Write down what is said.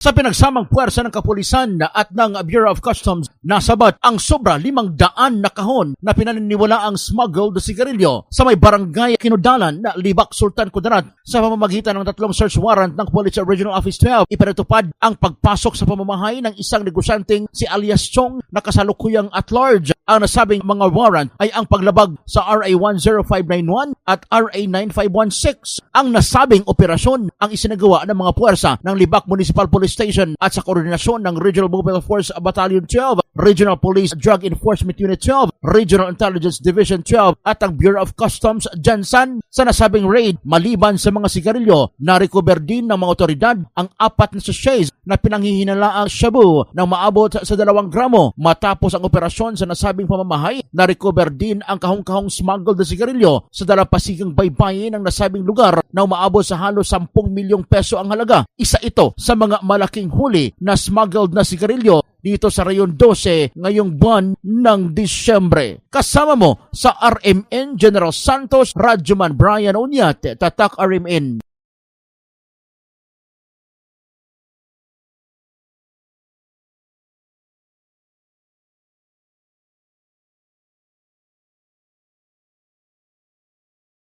Sa pinagsamang puwersa ng kapulisan at ng Bureau of Customs, nasabat ang sobra limang daan na kahon na pinaniniwala ang smuggled sigarilyo sa may barangay Kinudalan na Libak Sultan Kudarat sa pamamagitan ng tatlong search warrant ng Police Regional Office 12. Ipinatupad ang pagpasok sa pamamahay ng isang negosyanteng si alias Chong na kasalukuyang at large. Ang nasabing mga warrant ay ang paglabag sa RA 10591 at RA 9516. Ang nasabing operasyon ang isinagawa ng mga puwersa ng Libak Municipal Police Station at sa koordinasyon ng Regional Mobile Force Battalion 12, Regional Police Drug Enforcement Unit 12, Regional Intelligence Division 12 at ang Bureau of Customs Jansan sa nasabing raid maliban sa mga sigarilyo na-recover din ng mga otoridad ang apat na sachets na pinanghihinalaang shabu ng maabot sa dalawang gramo matapos ang operasyon sa nasabing pamamahay na-recover din ang kahong-kahong smuggled na sigarilyo sa dalampasigang baybayin ng nasabing lugar na umaabot sa halos 10 milyong peso ang halaga. Isa ito sa mga malaking huli na smuggled na sigarilyo dito sa Rayon 12 ngayong buwan ng Disyembre. Kasama mo sa RMN General Santos, Radyoman Brian Unyate, Tatak RMN.